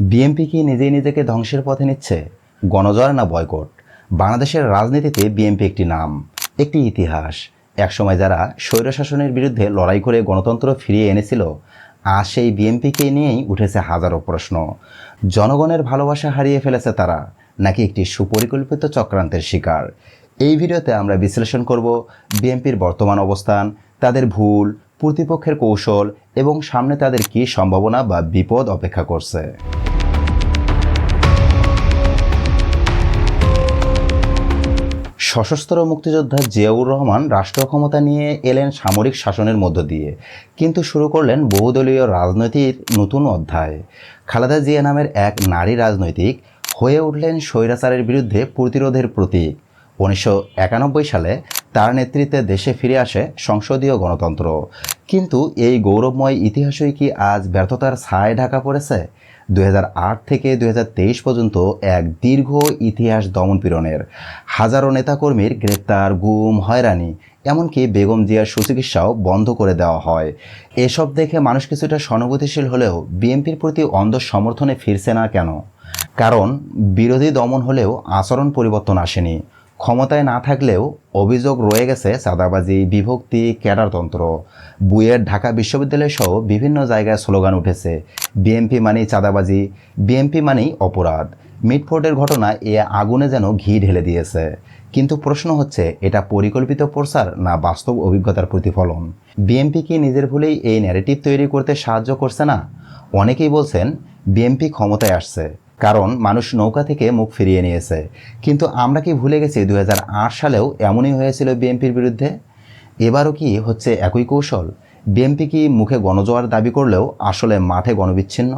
BNP কি নিজেই নিজেকে ধ্বংসের পথে নিচ্ছে? গণজয় না বয়কট? বাংলাদেশের রাজনীতিতে বিএনপি একটি নাম, একটি ইতিহাস। একসময় যারা স্বৈরশাসনের বিরুদ্ধে লড়াই করে গণতন্ত্র ফিরিয়ে এনেছিল আর সেই বিএনপিকে নিয়েই উঠেছে হাজারো প্রশ্ন। জনগণের ভালোবাসা হারিয়ে ফেলেছে তারা, নাকি একটি সুপরিকল্পিত চক্রান্তের শিকার? এই ভিডিওতে আমরা বিশ্লেষণ করব বিএনপির বর্তমান অবস্থান, তাদের ভুল, প্রতিপক্ষের কৌশল এবং সামনে তাদের কী সম্ভাবনা বা বিপদ অপেক্ষা করছে। সশস্ত্র মুক্তিযোদ্ধা জিয়াউর রহমান রাষ্ট্র ক্ষমতা নিয়ে এলেন সামরিক শাসনের মধ্য দিয়ে, কিন্তু শুরু করলেন বহুদলীয় রাজনীতির নতুন অধ্যায়। খালেদা জিয়া নামের এক নারী রাজনৈতিক হয়ে উঠলেন স্বৈরাচারের বিরুদ্ধে প্রতিরোধের প্রতীক। উনিশশো একানব্বই সালে তার নেতৃত্বে দেশে ফিরে আসে সংসদীয় গণতন্ত্র। কিন্তু এই গৌরবময় ইতিহাসই কি আজ ব্যর্থতার ছায় ঢাকা পড়েছে? দুই হাজার আট থেকে দুই হাজার তেইশ পর্যন্ত এক দীর্ঘ ইতিহাস দমনপীড়নের। হাজারো নেতাকর্মীর গ্রেপ্তার, গুম, হয়রানি, এমনকি বেগম জিয়ার সুচিকিৎসাও বন্ধ করে দেওয়া হয়। এসব দেখে মানুষ কিছুটা সহানুভূতিশীল হলেও বিএনপির প্রতি অন্ধ সমর্থনে ফিরছে না কেন? কারণ বিরোধী দমন হলেও আচরণ পরিবর্তন আসেনি। ক্ষমতায় না থাকলেও অভিযোগ রয়ে গেছে চাঁদাবাজি, বিভক্তি, ক্যাডারতন্ত্র। বুয়েট ঢাকা বিশ্ববিদ্যালয় সহ বিভিন্ন জায়গায় স্লোগান উঠেছে বিএমপি মানেই চাঁদাবাজি বিএমপি মানেই অপরাধ। মিটফোর্ডের ঘটনা এ আগুনে যেন ঘি ঢেলে দিয়েছে। কিন্তু প্রশ্ন হচ্ছে, এটা পরিকল্পিত প্রসার না বাস্তব অভিজ্ঞতার প্রতিফলন? বিএমপি কি নিজের ভুলেই এই ন্যারেটিভ তৈরি করতে সাহায্য করছে না? অনেকেই বলছেন বিএমপি ক্ষমতায় আসছে। কারণ মানুষ নৌকা থেকে মুখ ফিরিয়ে নিয়েছে। কিন্তু আমরা কি ভুলে গেছি দু হাজার আট সালেও এমনই হয়েছিল বিএনপির বিরুদ্ধে? এবারও কি হচ্ছে একই কৌশল? বিএনপি কি মুখে গণজোয়ার দাবি করলেও আসলে মাঠে গণবিচ্ছিন্ন?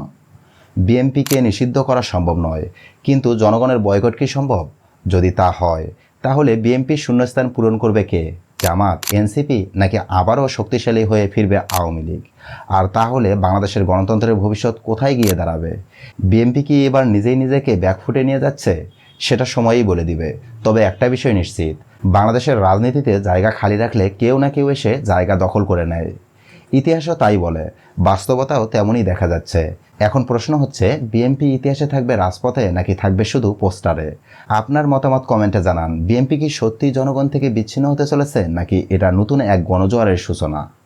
বিএনপিকে নিষিদ্ধ করা সম্ভব নয়, কিন্তু জনগণের বয়কট কি সম্ভব? যদি তা হয়, তাহলে বিএনপির শূন্যস্থান পূরণ করবে কে? জামাত, এনসিপি নাকি আবারও শক্তিশালী হয়ে ফিরবে আওয়ামী লীগ? আর তাহলে বাংলাদেশের গণতন্ত্রের ভবিষ্যৎ কোথায় গিয়ে দাঁড়াবে? বিএনপি কি এবার নিজেই নিজেকে ব্যাকফুটে নিয়ে যাচ্ছে? সেটা সময়ই বলে দিবে। তবে একটা বিষয় নিশ্চিত, বাংলাদেশের রাজনীতিতে জায়গা খালি রাখলে কেউ না কেউ এসে জায়গা দখল করে নেয়। ইতিহাসও তাই বলে, বাস্তবতাও তেমনই দেখা যাচ্ছে। এখন প্রশ্ন হচ্ছে বিএনপি ইতিহাসে থাকবে রাজপথে নাকি থাকবে শুধু পোস্টারে? আপনার মতামত কমেন্টে জানান। বিএনপি কি সত্যি জনগণ থেকে বিচ্ছিন্ন হতে চলেছে নাকি এটা নতুন এক গণজোয়ারের সূচনা?